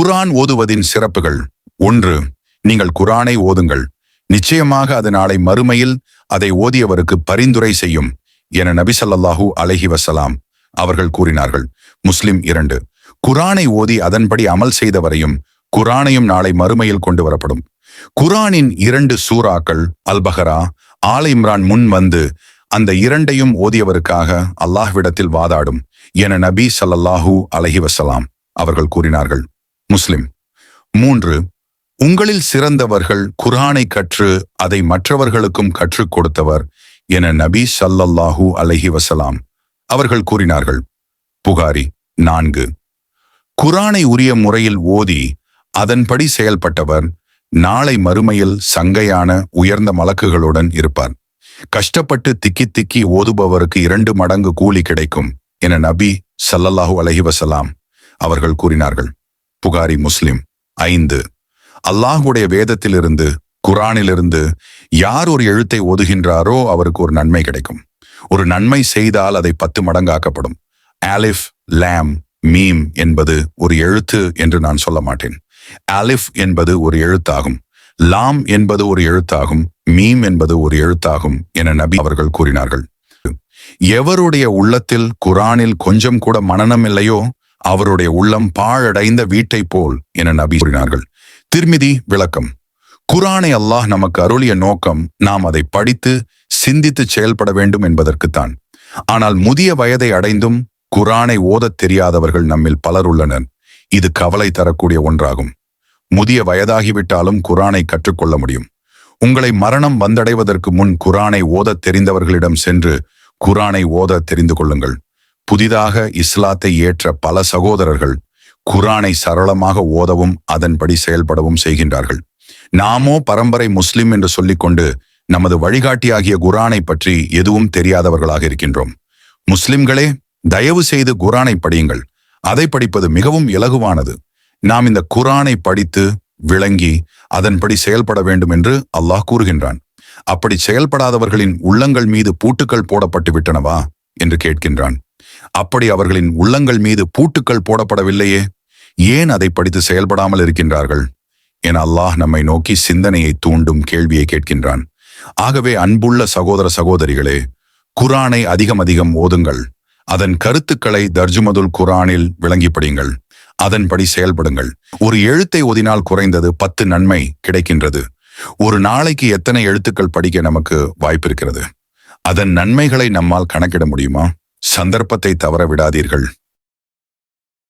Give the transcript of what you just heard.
குரான் ஓதுவதின் சிறப்புகள். ஒன்று நீங்கள் குரானை ஓதுங்கள். நிச்சயமாக அது நாளை மறுமையில் அதை ஓதியவருக்கு பரிந்துரை செய்யும் என நபி ஸல்லல்லாஹு அலைஹி வசலாம் அவர்கள் கூறினார்கள். முஸ்லிம் இரண்டு குரானை ஓதி அதன்படி அமல் செய்தவரையும் குரானையும் நாளை மறுமையில் கொண்டு வரப்படும். குரானின் இரண்டு சூறாக்கள் அல்பஹரா ஆல் இம்ரான் முன் வந்து அந்த இரண்டையும் ஓதியவருக்காக அல்லாஹ்விடத்தில் வாதாடும் என நபி சல்லல்லாஹூ அலஹி வசலாம் அவர்கள் கூறினார்கள். முஸ்லிம். மூன்று உங்களில் சிறந்தவர்கள் குரானை கற்று அதை மற்றவர்களுக்கும் கற்றுக் கொடுத்தவர் என நபி சல்லல்லாஹு அலஹி வசலாம் அவர்கள் கூறினார்கள். புகாரி நான்கு குரானை உரிய முறையில் ஓதி அதன்படி செயல்பட்டவர் நாளை மறுமையில் சங்கையான உயர்ந்த மலக்குகளுடன் இருப்பார். கஷ்டப்பட்டு திக்கி திக்கி ஓதுபவருக்கு இரண்டு மடங்கு கூலி கிடைக்கும் என நபி சல்லல்லாஹு அலஹி வசலாம் அவர்கள் கூறினார்கள். புகாரி முஸ்லிம். ஐந்து. அல்லாஹுடைய வேதத்திலிருந்து குரானிலிருந்து யார் ஒரு எழுத்தை ஓதுகின்றாரோ அவருக்கு ஒரு நன்மை கிடைக்கும். ஒரு நன்மை செய்தால் அதை பத்து மடங்காக்கப்படும். ஆலிஃப் லேம் மீம் என்பது ஒரு எழுத்து என்று நான் சொல்ல மாட்டேன். ஆலிஃப் என்பது ஒரு எழுத்தாகும். லாம் என்பது ஒரு எழுத்தாகும். மீம் என்பது ஒரு எழுத்தாகும் என நபி அவர்கள் கூறினார்கள். எவருடைய உள்ளத்தில் குரானில் கொஞ்சம் கூட மனனம் இல்லையோ அவருடைய உள்ளம் பாழடைந்த வீட்டைப் போல் என நபி கூறினார்கள். திருமிதி விளக்கம். குரானை அல்லாஹ் நமக்கு அருளிய நோக்கம் நாம் அதை படித்து சிந்தித்து செயல்பட வேண்டும் என்பதற்குத்தான். ஆனால் முதிய வயதை அடைந்தும் குரானை ஓதத் தெரியாதவர்கள் நம்மில் பலர் உள்ளனர். இது கவலை தரக்கூடிய ஒன்றாகும். முதிய வயதாகிவிட்டாலும் குரானை கற்றுக்கொள்ள முடியும். உங்களை மரணம் வந்தடைவதற்கு முன் குரானை ஓதத் தெரிந்தவர்களிடம் சென்று குரானை ஓத தெரிந்து கொள்ளுங்கள். புதிதாக இஸ்லாத்தை ஏற்ற பல சகோதரர்கள் குரானை சரளமாக ஓதவும் அதன்படி செயல்படவும் செய்கின்றார்கள். நாமோ பரம்பரை முஸ்லிம் என்று சொல்லிக்கொண்டு நமது வழிகாட்டியாகிய குரானை பற்றி எதுவும் தெரியாதவர்களாக இருக்கின்றோம். முஸ்லிம்களே தயவு செய்து குரானை படியுங்கள். அதை படிப்பது மிகவும் இலகுவானது. நாம் இந்த குரானை படித்து விளங்கி அதன்படி செயல்பட வேண்டும் என்று அல்லாஹ் கூறுகின்றான். அப்படி செயல்படாதவர்களின் உள்ளங்கள் மீது பூட்டுக்கள் போடப்பட்டு விட்டனவா என்று கேட்கின்றான். அப்படி அவர்களின் உள்ளங்கள் மீது பூட்டுக்கள் போடப்படவில்லையே. ஏன் அதை படித்து செயல்படாமல் இருக்கின்றார்கள்? என அல்லாஹ் நம்மை நோக்கி சிந்தனையை தூண்டும் கேள்வியை கேட்கின்றான். ஆகவே அன்புள்ள சகோதர சகோதரிகளே குரானை அதிகம் அதிகம் ஓதுங்கள். அதன் கருத்துக்களை தர்ஜுமதுல் குரானில் விளங்கி படியுங்கள். அதன்படி செயல்படுங்கள். ஒரு எழுத்தை ஓதினால் குறைந்தது பத்து நன்மை கிடைக்கின்றது. ஒரு நாளைக்கு எத்தனை எழுத்துக்கள் படிக்க நமக்கு வாய்ப்பிருக்கிறது? அதன் நன்மைகளை நம்மால் கணக்கிட முடியுமா? சந்தர்ப்பத்தை தவற விடாதீர்கள்.